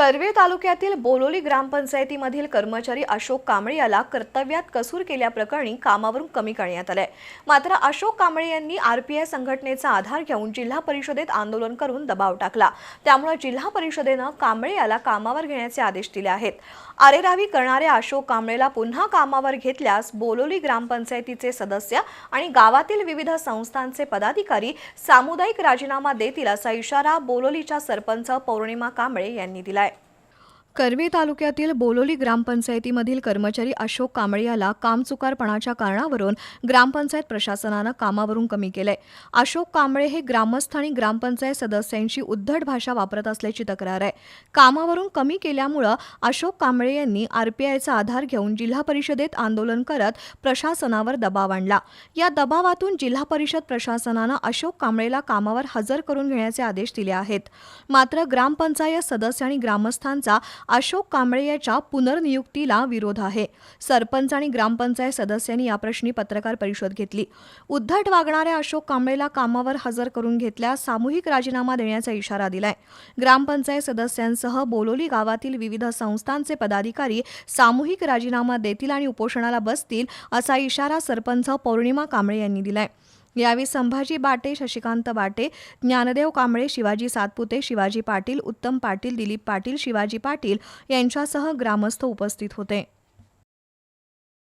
कर्वे तालुक्यातील बोलोली ग्रामपंचायतीमधील कर्मचारी अशोक कांबळे याला कर्तव्यात कसूर केल्याप्रकरणी कामावरून कमी करण्यात आलंय. मात्र अशोक कांबळे यांनी आरपीआय संघटनेचा आधार घेऊन जिल्हा परिषदेत आंदोलन करून दबाव टाकला. त्यामुळे जिल्हा परिषदेनं कांबळे याला कामावर घेण्याचे आदेश दिले आहेत. आरेरावी करणाऱ्या अशोक कांबळेला पुन्हा कामावर घेतल्यास बोलोली ग्रामपंचायतीचे सदस्य आणि गावातील विविध संस्थांचे पदाधिकारी सामुदायिक राजीनामा देतील असा इशारा बोलोलीच्या सरपंच पौर्णिमा कांबळे यांनी दिलाय. करवी तालुक्यातील बोलोली ग्रामपंचायतीमधील कर्मचारी अशोक कांबळे याला कामचुकारपणाच्या कारणावरून ग्रामपंचायत प्रशासनानं कामावरून कमी केलंय. अशोक कांबळे हे ग्रामस्थ आणि ग्रामपंचायत सदस्यांची उद्धट भाषा वापरत असल्याची तक्रार आहे. कामावरून कमी केल्यामुळं अशोक कांबळे यांनी आरपीआयचा आधार घेऊन जिल्हा परिषदेत आंदोलन करत प्रशासनावर दबाव आणला. या दबावातून जिल्हा परिषद प्रशासनानं अशोक कांबळेला कामावर हजर करून घेण्याचे आदेश दिले आहेत. मात्र ग्रामपंचायत सदस्य आणि ग्रामस्थांचा अशोक कांबळे याच्या पुनर्नियुक्तीला विरोध आहे. सरपंच आणि ग्रामपंचायत सदस्यांनी याप्रश्नी पत्रकार परिषद घेतली. उद्धट वागणाऱ्या अशोक कांबळेला कामावर हजर करून घेतल्यास सामूहिक राजीनामा देण्याचा इशारा दिलाय. ग्रामपंचायत सदस्यांसह बोलोली गावातील विविध संस्थांचे पदाधिकारी सामूहिक राजीनामा देतील आणि उपोषणाला बसतील असा इशारा सरपंच पौर्णिमा कांबळे यांनी दिलाय. यावेळी संभाजी बाटे शशिकांत बाटे ज्ञानदेव कांबळे शिवाजी सातपुते शिवाजी पाटील उत्तम पाटील दिलीप पाटील शिवाजी पाटील यांच्यासह ग्रामस्थ उपस्थित होते.